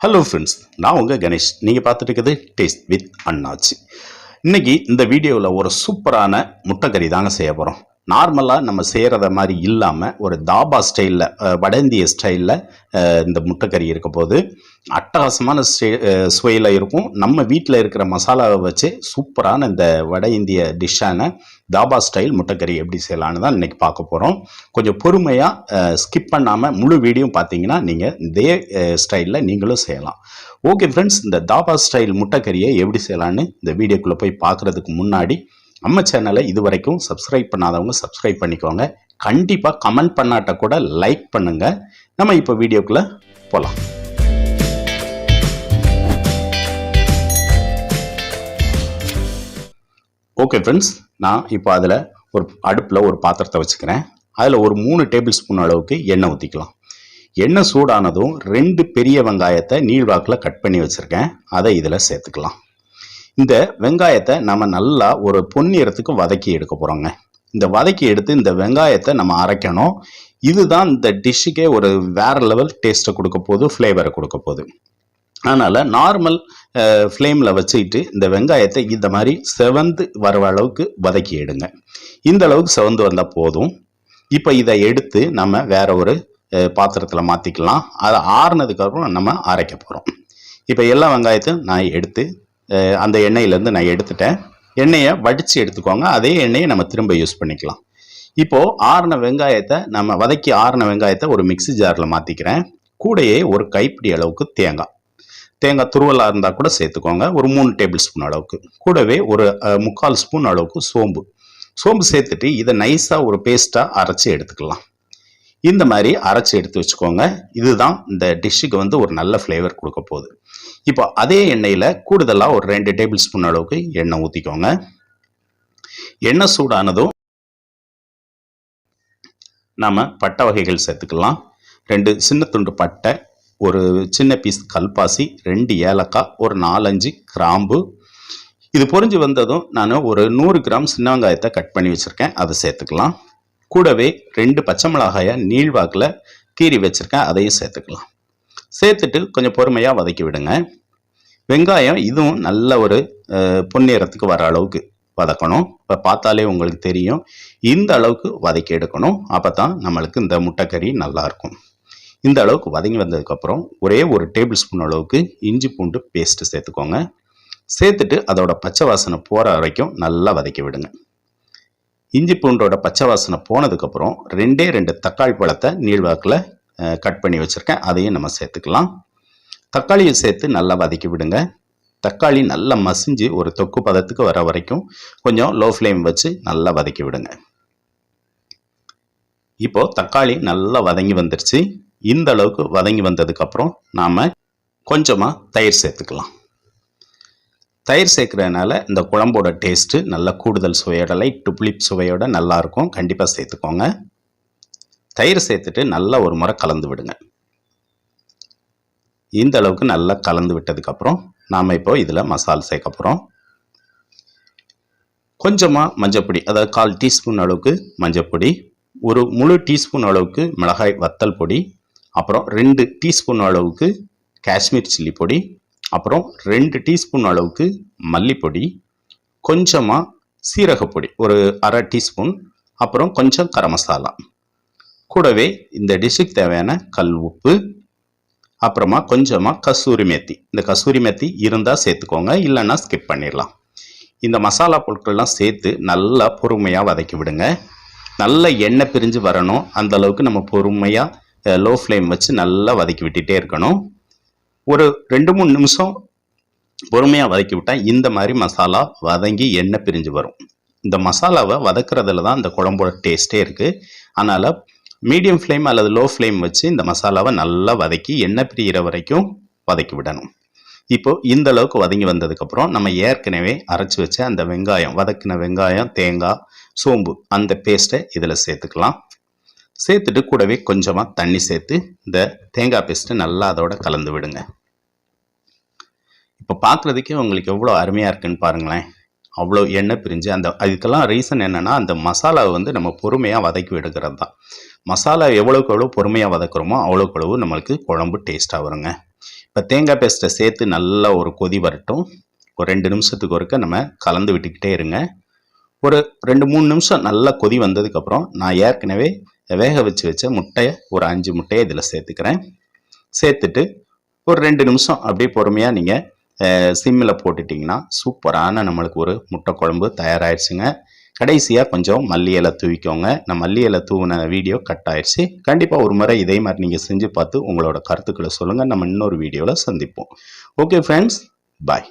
Hello friends நான் உங்கள் கணேஷ். நீங்கள் பார்த்துட்டு இருக்குது டேஸ்ட் வித் அண்ணாச்சி இன்னைக்கு இந்த வீடியோவில் ஒரு சூப்பரான முட்டைக்கறி தாங்க செய்ய போகிறோம் நார்மலாக நம்ம செய்கிறத மாதிரி இல்லாமல் ஒரு தாபா ஸ்டைலில் வட இந்திய ஸ்டைலில் இந்த முட்டைக்கறி இருக்க போது அட்டகாசமான ஸ்டே சுவையில் இருக்கும். நம்ம வீட்டில் இருக்கிற மசாலாவை வச்சு சூப்பரான இந்த வட இந்திய டிஷ்ஷான தாபா ஸ்டைல் முட்டைக்கறி எப்படி செய்யலான்னு தான் இன்றைக்கி பார்க்க போகிறோம் கொஞ்சம் பொறுமையாக ஸ்கிப் பண்ணாமல் முழு வீடியோ பார்த்தீங்கன்னா நீங்கள் இதே ஸ்டைலில் நீங்களும் செய்யலாம். ஓகே ஃப்ரெண்ட்ஸ் இந்த தாபா ஸ்டைல் முட்டைக்கறியை எப்படி செய்யலான்னு இந்த வீடியோக்குள்ளே போய் பார்க்குறதுக்கு முன்னாடி நம்ம சேனலை இது வரைக்கும் சப்ஸ்கிரைப் பண்ணாதவங்க சப்ஸ்கிரைப் பண்ணிக்கோங்க. கண்டிப்பாக கமெண்ட் பண்ணாட்ட கூட லைக் பண்ணுங்கள் நம்ம இப்போ வீடியோக்குள்ளே போகலாம் ஓகே ஃப்ரெண்ட்ஸ் நான் இப்போ அதில் ஒரு அடுப்பில் ஒரு பாத்திரத்தை வச்சுக்கிறேன். அதில் ஒரு மூணு டேபிள் ஸ்பூன் அளவுக்கு எண்ணெய் ஊற்றிக்கலாம் எண்ணெய் சூடானதும் ரெண்டு பெரிய வெங்காயத்தை நீள்வாக்கில் கட் பண்ணி வச்சுருக்கேன். அதை இதில் சேர்த்துக்கலாம். இந்த வெங்காயத்தை நம்ம நல்லா ஒரு பொன்னிறத்துக்கு வதக்கி எடுக்க போகிறோங்க இந்த வதக்கி எடுத்து இந்த வெங்காயத்தை நம்ம அரைக்கணும். இதுதான் இந்த டிஷ்ஷுக்கே ஒரு வேற லெவல் டேஸ்ட்டை கொடுக்க போகுது ஃப்ளேவரை கொடுக்க போகுது. அதனால் நார்மல் ஃப்ளேமில் வச்சுக்கிட்டு இந்த வெங்காயத்தை இந்த மாதிரி செவந்து வர அளவுக்கு வதக்கி எடுங்க. இந்த அளவுக்கு செவந்து வந்தால் போதும். இப்போ இதை எடுத்து நம்ம வேற ஒரு பாத்திரத்தில் மாற்றிக்கலாம் அதை ஆறுனதுக்கப்புறம் நம்ம அரைக்க போகிறோம் இப்போ எல்லா வெங்காயத்தையும் நான் எடுத்து அந்த எண்ணெயிலேருந்து நான் எடுத்துட்டேன். எண்ணெயை வடித்து எடுத்துக்கோங்க. அதே எண்ணெயை நம்ம திரும்ப யூஸ் பண்ணிக்கலாம். இப்போது ஆறின வெங்காயத்தை நம்ம வதக்கி ஆறின வெங்காயத்தை ஒரு மிக்ஸி ஜாரில் மாற்றிக்கிறேன் கூடையே ஒரு கைப்பிடி அளவுக்கு தேங்காய். தேங்காய் துருவலாக இருந்தால் கூட சேர்த்துக்கோங்க. ஒரு மூணு டேபிள் ஸ்பூன் அளவுக்கு. கூடவே ஒரு முக்கால் ஸ்பூன் அளவுக்கு சோம்பு. சோம்பு சேர்த்துட்டு இதை நைஸாக ஒரு பேஸ்ட்டாக அரைச்சி எடுத்துக்கலாம். இந்த மாதிரி அரைச்சி எடுத்து வச்சுக்கோங்க. இதுதான் இந்த டிஷ்ஷுக்கு வந்து ஒரு நல்ல ஃப்ளேவர் கொடுக்க போகுது. இப்போ அதே எண்ணெயில் கூடுதலாக ஒரு ரெண்டு டேபிள் ஸ்பூன் அளவுக்கு எண்ணெய் ஊற்றிக்கோங்க எண்ணெய் சூடானதும் நாம் பட்டை வகைகள் சேர்த்துக்கலாம். ரெண்டு சின்ன துண்டு பட்டை ஒரு சின்ன பீஸ் கல்பாசி ரெண்டு ஏலக்காய் ஒரு நாலஞ்சு கிராம்பு. இது பொறிஞ்சு வந்ததும் நான் ஒரு நூறு கிராம் சின்ன வெங்காயத்தை கட் பண்ணி வச்சுருக்கேன். அதை சேர்த்துக்கலாம். கூடவே ரெண்டு பச்சை மிளகாயை நீள்வாக்கில் கீறி வச்சுருக்கேன். அதையும் சேர்த்துக்கலாம். சேர்த்துட்டு கொஞ்சம் பொறுமையாக வதக்கி விடுங்க. வெங்காயம் இதுவும் நல்ல ஒரு பொன்னிறத்துக்கு வர அளவுக்கு வதக்கணும். இப்போ பார்த்தாலே உங்களுக்கு தெரியும். இந்த அளவுக்கு வதக்கி எடுக்கணும். அப்போ தான் நம்மளுக்கு இந்த முட்டைக்கறி நல்லா இருக்கும். இந்த அளவுக்கு வதங்கி வந்ததுக்கப்புறம் ஒரே ஒரு டேபிள் ஸ்பூன் அளவுக்கு இஞ்சி பூண்டு பேஸ்ட்டு சேர்த்துக்கோங்க. சேர்த்துட்டு அதோட பச்சை வாசனை போகிற வரைக்கும் நல்லா வதக்கி விடுங்க. இஞ்சி பூண்டோட பச்சை வாசனை போனதுக்கப்புறம் ரெண்டே ரெண்டு தக்காளி பழத்தை நீள்வாக்கில் கட் பண்ணி வச்சுருக்கேன். அதையும் நம்ம சேர்த்துக்கலாம். தக்காளியை சேர்த்து நல்லா வதக்கி விடுங்க. தக்காளி நல்லா மசிஞ்சு ஒரு தொக்கு பதத்துக்கு வர வரைக்கும் கொஞ்சம் லோ ஃப்ளேம் வச்சு நல்லா வதக்கி விடுங்க. இப்போது தக்காளி நல்லா வதங்கி வந்துருச்சு. இந்த அளவுக்கு வதங்கி வந்ததுக்கப்புறம் நாம் கொஞ்சமாக தயிர் சேர்த்துக்கலாம். தயிர் சேர்க்குறதுனால இந்த குழம்போட டேஸ்ட்டு நல்ல கூடுதல் சுவையோட லைட் புளிப் சுவையோட நல்லாயிருக்கும் கண்டிப்பாக சேர்த்துக்கோங்க. தயிர் சேர்த்துட்டு நல்லா ஒரு முறை கலந்து விடுங்க. இந்த அளவுக்கு நல்லா கலந்து விட்டதுக்கப்புறம் நாம் இப்போ இதில் மசால் சேர்க்க போகிறோம் கொஞ்சமாக மஞ்சப்பொடி அதாவது கால் டீஸ்பூன் அளவுக்கு மஞ்சப்பொடி ஒரு முழு டீஸ்பூன் அளவுக்கு மிளகாய் வத்தல் பொடி அப்புறம் ரெண்டு டீஸ்பூன் அளவுக்கு காஷ்மீர் சில்லி பொடி அப்புறம் ரெண்டு டீஸ்பூன் அளவுக்கு மல்லிப்பொடி கொஞ்சமாக சீரகப்பொடி ஒரு அரை டீஸ்பூன் அப்புறம் கொஞ்சம் கரம் மசாலா. கூடவே இந்த டிஷ்ஷுக்கு தேவையான கல் உப்பு அப்புறமா கொஞ்சமாக கசூரி மேத்தி. இந்த கசூரி மேத்தி இருந்தால் சேர்த்துக்கோங்க இல்லைன்னா ஸ்கிப் பண்ணிடலாம். இந்த மசாலா பொருட்கள்லாம் சேர்த்து நல்லா பொறுமையாக வதக்கி விடுங்க. நல்ல எண்ணெய் பிரிஞ்சு வரணும். அந்த அளவுக்கு நம்ம பொறுமையாக லோ ஃப்ளேம் வச்சு நல்லா வதக்கி விட்டுட்டே இருக்கணும். ஒரு ரெண்டு மூணு நிமிஷம் பொறுமையாக வதக்கி விட்டால் இந்த மாதிரி மசாலா வதங்கி எண்ணெய் பிரிஞ்சு வரும். இந்த மசாலாவை வதக்குறதுல தான் இந்த குழம்போட டேஸ்ட்டே இருக்குது அதனால் மீடியம் ஃப்ளேம் அல்லது லோ ஃப்ளேம் வச்சு இந்த மசாலாவை நல்லா வதக்கி எண்ணெய் பிரிகிற வரைக்கும் வதக்கி விடணும். இப்போது இந்த அளவுக்கு வதங்கி வந்ததுக்கப்புறம் நம்ம ஏற்கனவே அரைச்சி வச்ச அந்த வெங்காயம் வதக்கின வெங்காயம் தேங்காய் சோம்பு அந்த பேஸ்ட்டை இதில் சேர்த்துக்கலாம். சேர்த்துட்டு கூடவே கொஞ்சமாக தண்ணி சேர்த்து இந்த தேங்காய் பேஸ்ட்டை நல்லா அதோட கலந்து விடுங்க. இப்போ பார்க்குறதுக்கே உங்களுக்கு எவ்வளோ அருமையாக இருக்குன்னு பாருங்களேன். அவ்வளோ எண்ணெய் பிரிஞ்சு அந்த அதுக்கெல்லாம் ரீசன் என்னென்னா அந்த மசாலாவை வந்து நம்ம பொறுமையாக வதக்கி விடுக்கிறது தான் மசாலா எவ்வளோக்கு எவ்வளோ பொறுமையாக வதக்குறோமோ அவ்வளோக்கு அளவு நம்மளுக்கு குழம்பு டேஸ்ட்டாக வருங்க. இப்போ தேங்காய் பேஸ்ட்டை சேர்த்து நல்லா ஒரு கொதி வரட்டும். ஒரு ரெண்டு நிமிஷத்துக்கு ஒருக்க நம்ம கலந்து விட்டுக்கிட்டே இருங்க. ஒரு ரெண்டு மூணு நிமிஷம் நல்லா கொதி வந்ததுக்கப்புறம் நான் ஏற்கனவே வேக வச்சு வச்ச முட்டையை ஒரு அஞ்சு முட்டையை இதில் சேர்த்துக்கிறேன். சேர்த்துட்டு ஒரு ரெண்டு நிமிஷம் அப்படியே பொறுமையாக நீங்கள் சிம்மில் போட்டுட்டிங்கன்னா சூப்பரான நம்மளுக்கு ஒரு முட்டை குழம்பு தயாராகிடுச்சுங்க கடைசியாக கொஞ்சம் மல்லி இலை தூவிக்கோங்க. நான் மல்லி இலை தூவின வீடியோ கட் ஆயிடுச்சு கண்டிப்பாக ஒரு முறை இதே மாதிரி நீங்கள் செஞ்சு பார்த்து உங்களோட கருத்துக்களை சொல்லுங்கள் நம்ம இன்னொரு வீடியோவில் சந்திப்போம். Okay friends bye